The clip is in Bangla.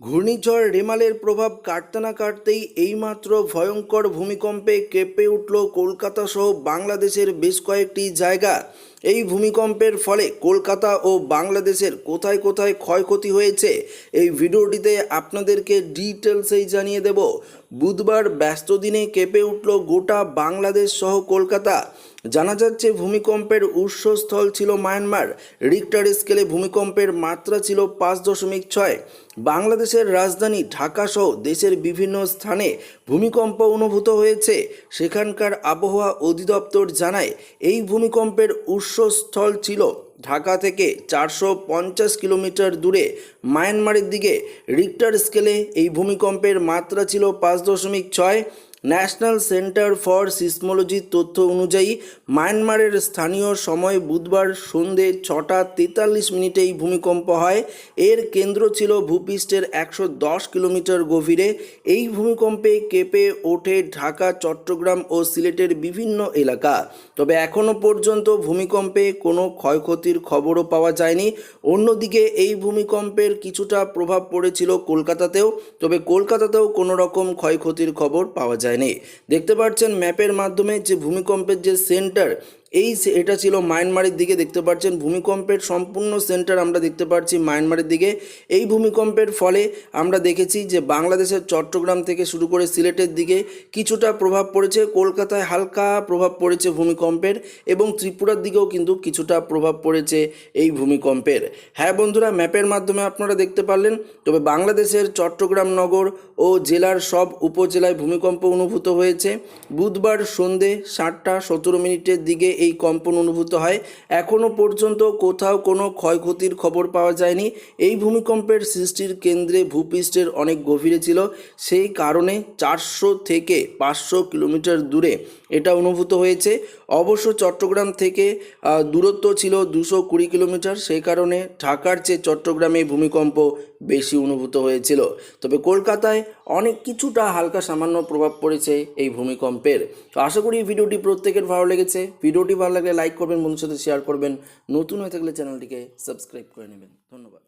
ঘূর্ণিঝড় রেমালের প্রভাব কাটতে না কাটতেই এইমাত্র ভয়ঙ্কর ভূমিকম্পে কেঁপে উঠল কলকাতা সহ বাংলাদেশের বেশ কয়েকটি জায়গা। এই ভূমিকম্পের ফলে কলকাতা ও বাংলাদেশের কোথায় কোথায় ক্ষয়ক্ষতি হয়েছে, এই ভিডিওটিতে আপনাদেরকে ডিটেলসেই জানিয়ে দেব। বুধবার ব্যস্ত দিনে কেঁপে উঠল গোটা বাংলাদেশ সহ কলকাতা। জানা যাচ্ছে, ভূমিকম্পের উৎসস্থল ছিল মায়ানমার। রিক্টার স্কেলে ভূমিকম্পের মাত্রা ছিল পাঁচ দশমিক ছয়। বাংলাদেশের রাজধানী ঢাকা সহ দেশের বিভিন্ন স্থানে ভূমিকম্প অনুভূত হয়েছে, সেখানকার আবহাওয়া অধিদপ্তর জানায়। এই ভূমিকম্পের উৎসস্থল ছিল ঢাকা থেকে চারশো পঞ্চাশ কিলোমিটার দূরে মায়ানমারের দিকে রিক্টার স্কেলে এই ভূমিকম্পের মাত্রা ছিল পাঁচ দশমিক ছয়। ন্যাশনাল সেন্টার ফর সিসমোলজির তথ্য অনুযায়ী, মায়ানমারের স্থানীয় সময় বুধবার সন্ধে ছটা তেতাল্লিশ মিনিটে এই ভূমিকম্প হয়। এর কেন্দ্র ছিল ভূপৃষ্ঠের একশো দশ কিলোমিটার গভীরে। এই ভূমিকম্পে কেঁপে ওঠে ঢাকা, চট্টগ্রাম ও সিলেটের বিভিন্ন এলাকা। তবে এখনও পর্যন্ত ভূমিকম্পে কোনো ক্ষয়ক্ষতির খবরও পাওয়া যায়নি। অন্যদিকে এই ভূমিকম্পের কিছুটা প্রভাব পড়েছিল কলকাতাতেও। তবে কলকাতাতেও কোনো রকম ক্ষয়ক্ষতির খবর পাওয়া যায়নি দেখতে পাচ্ছেন ম্যাপের মাধ্যমে যে ভূমিকম্পের যে সেন্টার এই এটা ছিল মায়ানমারের দিকে দেখতে পাচ্ছেন ভূমিকম্পের সম্পূর্ণ সেন্টার আমরা দেখতে পাচ্ছি মায়ানমারের দিকে। এই ভূমিকম্পের ফলে আমরা দেখেছি যে বাংলাদেশের চট্টগ্রাম থেকে শুরু করে সিলেটের দিকে কিছুটা প্রভাব পড়েছে। কলকাতায় হালকা প্রভাব পড়েছে ভূমিকম্পের এবং ত্রিপুরার দিকেও কিন্তু কিছুটা প্রভাব পড়েছে এই ভূমিকম্পের। হ্যাঁ বন্ধুরা, ম্যাপের মাধ্যমে আপনারা দেখতে পারলেন। তবে বাংলাদেশের চট্টগ্রাম নগর ও জেলার সব উপজেলায় ভূমিকম্প অনুভূত হয়েছে। বুধবার সন্ধে সাতটা সতেরো মিনিটের দিকে এই কম্পন অনুভূত হয়। এখনও পর্যন্ত কোথাও কোনো ক্ষয়ক্ষতির খবর পাওয়া যায়নি। এই ভূমিকম্পের সৃষ্টির কেন্দ্রে ভূপৃষ্ঠের অনেক গভীরে ছিল। সেই কারণে চারশো থেকে পাঁচশো কিলোমিটার দূরে এটা অনুভূত হয়েছে। অবশ্য চট্টগ্রাম থেকে দূরত্ব ছিল দুশো কুড়ি কিলোমিটার। সেই কারণে ঢাকার চেয়ে চট্টগ্রামে ভূমিকম্প বেশি অনুভূত হয়েছিল। তবে কলকাতায় অনেক কিছুটা হালকা সামান্য প্রভাব পড়েছে এই ভূমিকম্পের। তো আশা করি ভিডিওটি প্রত্যেকের ভালো লেগেছে। ভিডিওটি ভালো লাগলে লাইক করবেন, বন্ধুর সাথে শেয়ার করবেন। নতুন হয়ে থাকলে চ্যানেলটিকে সাবস্ক্রাইব করে নেবেন। ধন্যবাদ।